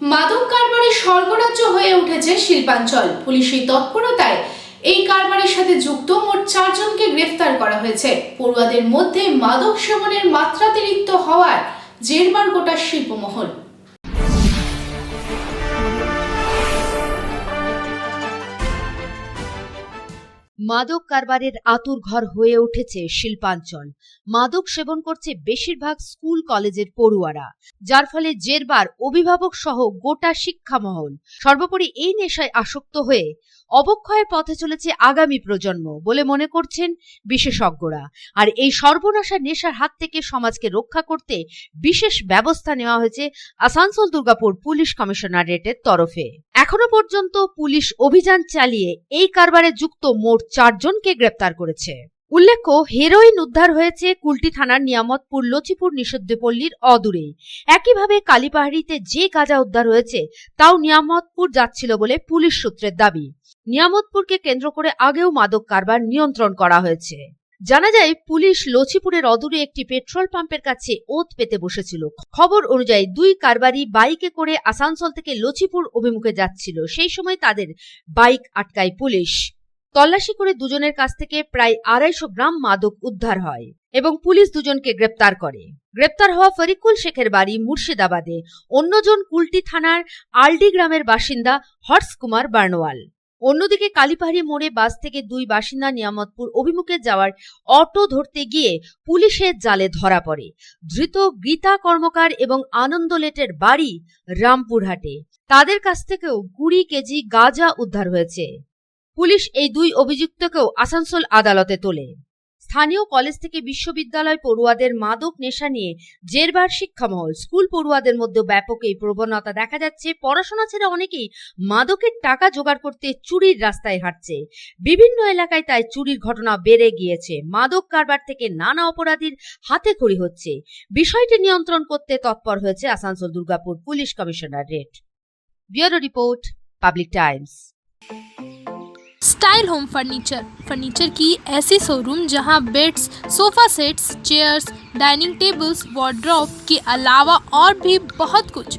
মাদক কারবারে স্বর্গরাজ্য হয়ে উঠেছে শিল্পাঞ্চল। পুলিশের তৎপরতায় এই কারবারের সাথে যুক্ত মোট চারজনকে গ্রেফতার করা হয়েছে। পড়ুয়াদের মধ্যে মাদক সেবনের মাত্রাতিরিক্ত হওয়ার জেরবার গোটা শিল্পমহল। মাদক কারবারের আতুর ঘর হয়ে উঠেছে শিল্পাঞ্চল। মাদক সেবন করছে বেশিরভাগ স্কুল কলেজের পড়ুয়ারা, যার ফলে জেরবার অভিভাবক সহ গোটা শিক্ষামহল। সর্বোপরি এই নেশায় আসক্ত হয়ে অবক্ষয়ের পথে চলেছে আগামী প্রজন্ম বলে মনে করছেন বিশেষজ্ঞরা। আর এই সর্বনাশা নেশার হাত থেকে সমাজকে রক্ষা করতে বিশেষ ব্যবস্থা নেওয়া হয়েছে আসানসোল দুর্গাপুর পুলিশ কমিশনারেটের তরফে। এখনও পর্যন্ত পুলিশ অভিযান চালিয়ে এই কারবারে যুক্ত মোট চারজনকে গ্রেপ্তার করেছে। উল্লেখ্য, হেরোইন উদ্ধার হয়েছে কুলটি থানার নিয়ামতপুর লচিপুর নিষিদ্ধপল্লীর অদূরেই একইভাবে কালীপাহাড়িতে যে গাঁজা উদ্ধার হয়েছে, তাও নিয়ামতপুর যাচ্ছিল বলে পুলিশ সূত্রের দাবি। নিয়ামতপুরকে কেন্দ্র করে আগেও মাদক কারবার নিয়ন্ত্রণ করা হয়েছে। জানা যায়, পুলিশ লচিপুরের অদূরে একটি পেট্রোল পাম্পের কাছে ওত পেতে বসেছিল। খবর অনুযায়ী, দুই কারবারি বাইকে করে আসানসোল থেকে লচিপুর অভিমুখে যাচ্ছিল। সেই সময় তাদের বাইক আটকায় পুলিশ। তল্লাশি করে দুজনের কাছ থেকে প্রায় আড়াইশো গ্রাম মাদক উদ্ধার হয় এবং পুলিশ দুজনকে গ্রেপ্তার করে। গ্রেপ্তার হওয়া ফরিকুল শেখের বাড়ি মুর্শিদাবাদে। অন্যজন কুলটি থানার আলডি গ্রামের বাসিন্দা হর্ষ কুমার বার্নওয়াল অন্যদিকে কালীপাহাড়ি মোড়ে বাস থেকে দুই বাসিন্দা নিয়ামতপুর অভিমুখে যাওয়ার অটো ধরতে গিয়ে পুলিশের জালে ধরা পড়ে। ধৃত গীতা কর্মকার এবং আনন্দলেটের বাড়ি রামপুরহাটে। তাদের কাছ থেকেও কুড়ি কেজি গাঁজা উদ্ধার হয়েছে। পুলিশ এই দুই অভিযুক্তকেও আসানসোল আদালতে তোলে। স্থানীয় কলেজ থেকে বিশ্ববিদ্যালয় পড়ুয়াদের মাদক নেশা নিয়ে জেরবার শিক্ষামহল। স্কুল পড়ুয়াদের মধ্যে ব্যাপক এই প্রবণতা দেখা যাচ্ছে। পড়াশোনা ছেড়ে অনেকেই মাদকের টাকা জোগাড় করতে চুরির রাস্তায় হাঁটছে। বিভিন্ন এলাকায় তাই চুরির ঘটনা বেড়ে গিয়েছে। মাদক কারবার থেকে নানা অপরাধীর হাতে খড়ি হচ্ছে। বিষয়টি নিয়ন্ত্রণ করতে তৎপর হয়েছে Asansol Durgapur police commissionerate. Bureau report, public times. Style home furniture furniture की ऐसी शोरूम जहाँ beds sofa sets chairs dining tables wardrobe के अलावा और भी बहुत कुछ